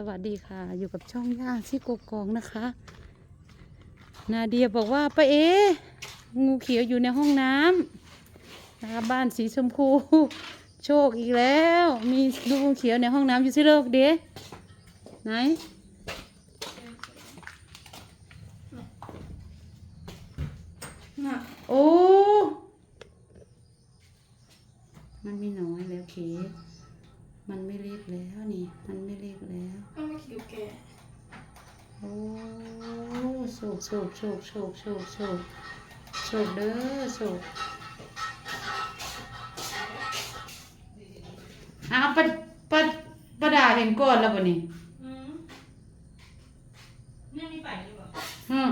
สวัสดีค่ะอยู่กับช่องย่าซี่กกองนะคะ นาเดียบอกว่าป้าเอ งูเขียวอยู่ในห้องน้ำนะคะบ้านสีชมพู โชคอีกแล้ว มีงูเขียวในห้องน้ำอยู่ที่เลิกเด้ไหน น่ะ โอ้ มันมีน้อยแล้วเคกมันไม่เล็กแล้วนี่ มันไม่เล็กแล้ว มันไม่คิวแกโอ้โศกโศกโศกโศกโศกโศกโศกเด้อโศกอ้าวปะปะปะดาเห็นก่อนแล้วบ่นี่อืมเนี่ยมีไปหรือเปล่าฮึม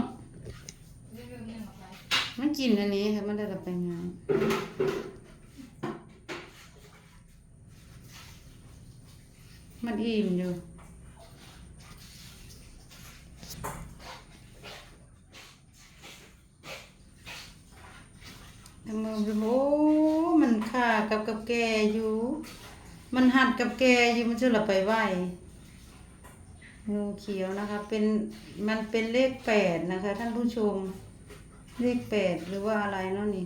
เรื่องเนี่ยมาไปมันกินอันนี้ค่ะมันได้รับไปงาน มันอิ่มอยู่มือโอ้มันค่ากับกับแกอยู่ มันหัดกับแกอยู่มันจะหละไปไหวงูเขียวนะคะ เป็นมันเป็นเลขแปดนะคะ ท่านผู้ชม เลขแปดหรือว่าอะไรเนาะนี่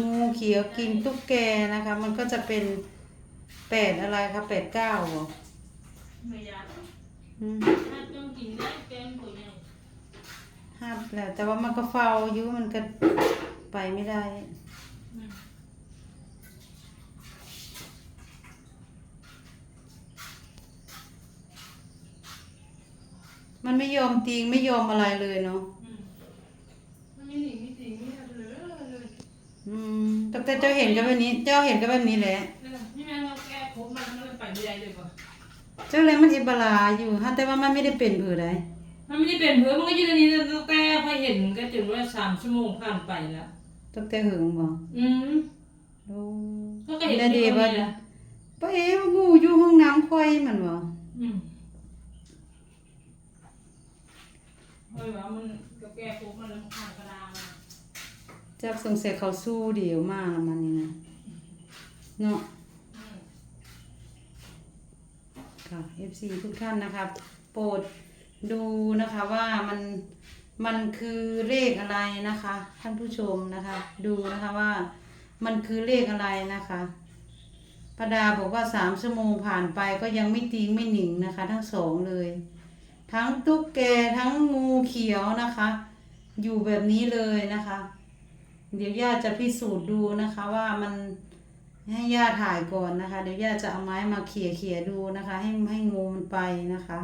งูเขียวกินตุ๊กแกนะคะ มันก็จะเป็นแปดอะไรคะแปดเก้าเหรอ ไม่ยากอืมถ้าต้องกินได้แกงปุ๋ยเนี่ยหัดแหละแต่ว่ามันก็เฝ้าอยู่มันก็ไปไม่ได้ อืมมันไม่ยอมตีงไม่ยอมอะไรเลยเนาะอืมมันมีหนิงมีติงมีอะไรเลยเลยอืมแต่แต่เจ้าเห็นกันแบบนี้ เจ้าเห็นกันแบบนี้แหละ เจ้าเลยมันอิบลาอยู่ฮะแต่ว่ามันไม่ได้เป็นเผือใดมันไม่ได้เป็นเพื่อมันก็ยืนอันนี้ตั้งแต่พอเห็นก็จนว่าสามชั่วโมงผ่านไปแล้ว ตั้งแต่หึงบ่อืมโอ้เขาก็เห็นแล้วดีบ่อยู่ตรงนี้นะป้าเอ๋ว่างูอยู่ห้องน้ำค่อยมันบ่อืมเฮ้ยว่ามันก็แก้ครบมันแล้วมันข้างกระดาษมาเจ้าสงสัยเขาสู้เดียวมากละมันนี่นะเนาะ อืม ค่ะ FC ทุกท่านนะคะ โปรดดูนะคะว่ามันมันคือเลขอะไรนะคะ ท่านผู้ชมนะคะ ดูนะคะว่ามันคือเลขอะไรนะคะประดาบอกว่าสามชั่วโมงผ่านไปก็ยังไม่ติงไม่หนิงนะคะ ทั้งสองเลย ทั้งตุ๊กแกทั้งงูเขียวนะคะ อยู่แบบนี้เลยนะคะ เดี๋ยวย่าจะพิสูจน์ดูนะคะว่ามัน ให้ย่าถ่ายก่อนนะคะ เดี๋ยวย่าจะเอาไม้มาเขี่ยเขี่ยๆดูนะคะ ให้ให้งูมันไปนะคะ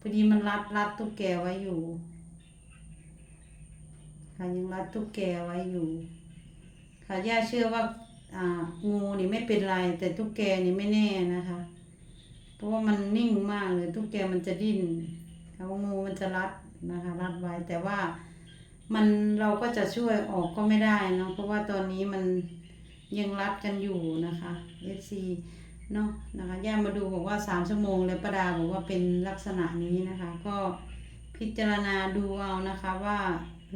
พอดีมันรัดรัดตุ๊กแกไว้อยู่ค่ะยังรัดตุ๊กแกไว้อยู่ ค่ะย่าเชื่อว่าอ่างูนี่ไม่เป็นไร แต่ตุ๊กแกนี่ไม่แน่นะคะ เพราะว่ามันนิ่งมากเลยตุ๊กแกมันจะดิ้นแล้วงูมันจะรัดนะคะ รัดไว้แต่ว่ามันเราก็จะช่วยออกก็ไม่ได้นะเพราะว่าตอนนี้มัน ยังรัดกันอยู่นะคะ FC เนาะนะคะย่ามาดูบอกว่าสามชั่วโมง แล้วประดาบอกว่าเป็นลักษณะนี้นะคะ ก็พิจารณาดูเอานะคะว่า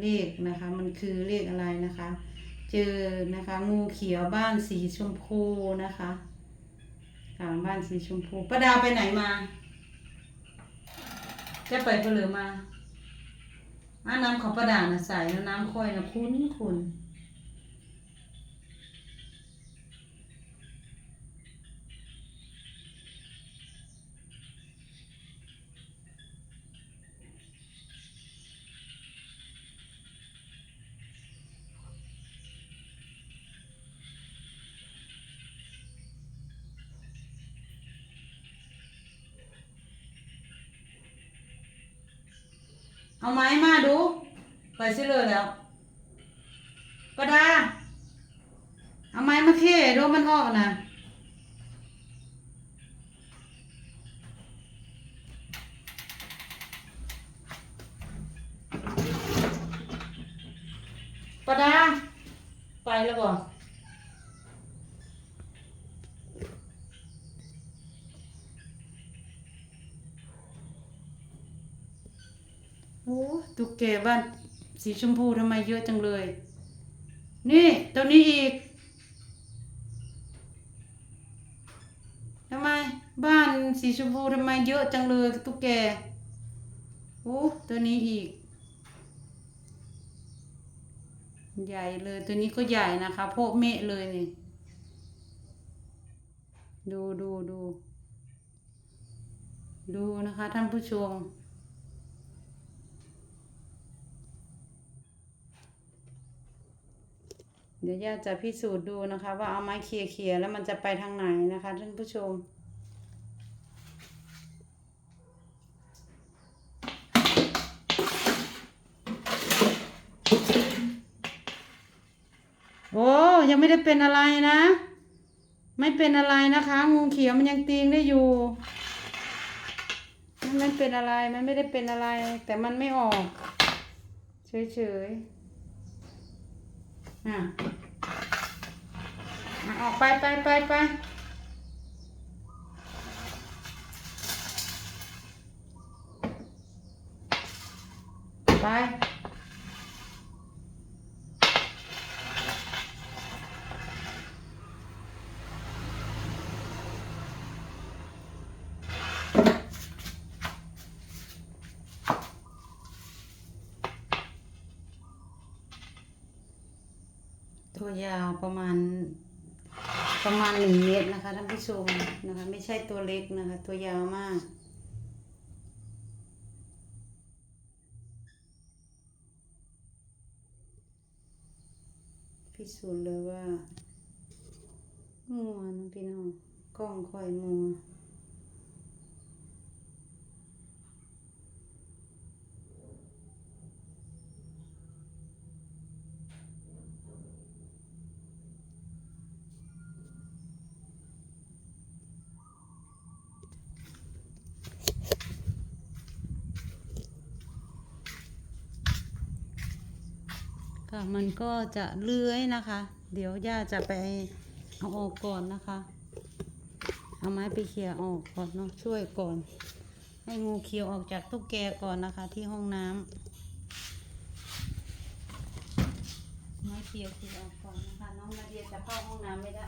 เลขนะคะ มันคือเลขอะไรนะคะ เจอนะคะ งูเขียวบ้านสีชมพูนะคะค่ะบ้านสีชมพูประดาไปไหนมาจะไปเพลือมาอาน้ำของประดานะใส่แล้วน้ำค่อยนะคุ้นคุณ เอาไม้มาดู ไปสิเลยแล้วประดา เอาไม้มาเขี่ยดูมันออกนะประดา ไปแล้วบ่ โอ้ตุ๊ก แกบ้านสีชมพูทำไมเยอะจังเลย นี่ตัวนี้อีกทำไม บ้านสีชมพูทำไมเยอะจังเลยตุ๊กแกโอ้ตัวนี้อีก ใหญ่เลยตัวนี้ก็ใหญ่นะคะโพกเมะเลยนี่ ดูดูดูดูนะคะท่านผู้ชม เดี๋ยวย่าจะพิสูจน์ดูนะคะ ว่าเอาไม้เคลียร์เคลียร์แล้วมันจะไปทางไหนนะคะท่านผู้ชม โอ้ยังไม่ได้เป็นอะไรนะ ไม่เป็นอะไรนะคะ งูเขียวมันยังตีงได้อยู่ มันไม่เป็นอะไรมันไม่ได้เป็นอะไร แต่มันไม่ออกเฉยๆ อะอะออกไปไปไปไปไป ตั วยาวประมาณประมาณหนึ่งเมตรนะคะท่านผู้ชมนะคะ ไม่ใช่ตัวเล็กนะคะ ตัวยาวมากพิสูจน์เลยว่ามัวนะพี่น้องกล้องคอยมัว ค่ะ มันก็จะเลื้อยนะคะ เดี๋ยวย่าจะไปเอาออกก่อนนะคะ เอาไม้ไปเขี่ยออกก่อนเนาะช่วยก่อน ให้งูเขียวออกจากตุ๊กแกก่อนนะคะ ที่ห้องน้ำไม้เขี่ยวคือออกก่อนนะคะ น้องนาเดียจะเข้าห้องน้ำไม่ได้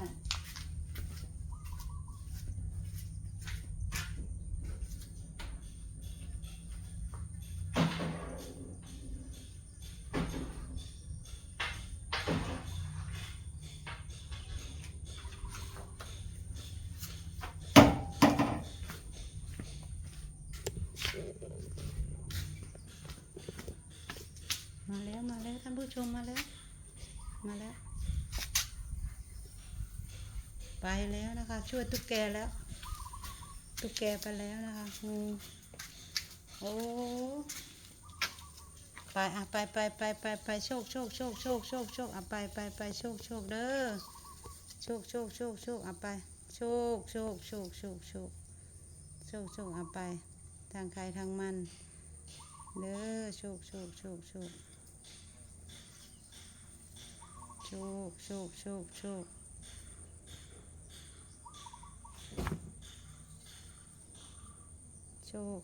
แล้วท่านผู้ชมมาแล้ว มาแล้ว ไปแล้วนะคะ ช่วยตุ๊กแกแล้ว ตุ๊กแกไปแล้วนะคะงูโอ้ไปอะไปไปไปไปไปโชคโชคโชคโชคโชคโชคอะไปไปไปโชคโชคเด้อโชคโชคโชคโชคอะไปโชคโชคโชคโชคโชคโชคโชคอะไป ทางใครทางมันเด้อโชคโชคโชคโชค โชคโชคโชคโชคโชค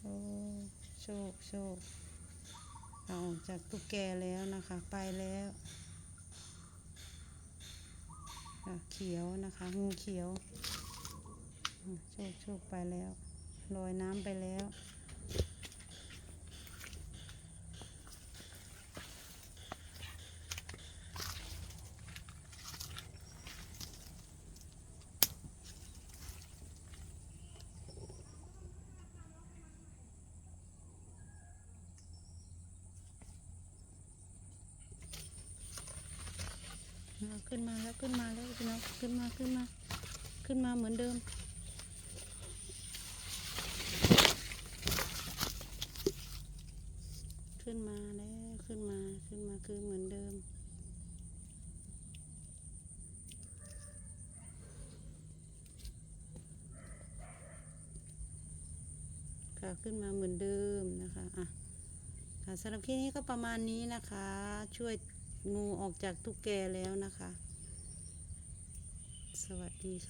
โอ้โชคโชคเอาออกจากตุ๊กแกแล้วนะคะ ไปแล้วเขียวนะคะงูเขียวอะโชคโชคไปแล้วลอยน้ำไปแล้ว ขึ้นมาแล้วขึ้นมาแล้วพี่น้องขึ้นมาขึ้นมาขึ้นมาเหมือนเดิม ขึ้นมาแล้วขึ้นมาขึ้นมาคือเหมือนเดิมค่ะขึ้นมาเหมือนเดิมนะคะอะค่ะสำหรับคลิปนี้ก็ประมาณนี้นะคะช่วย งูออกจากตุ๊กแกแล้วนะคะ สวัสดีค่ะ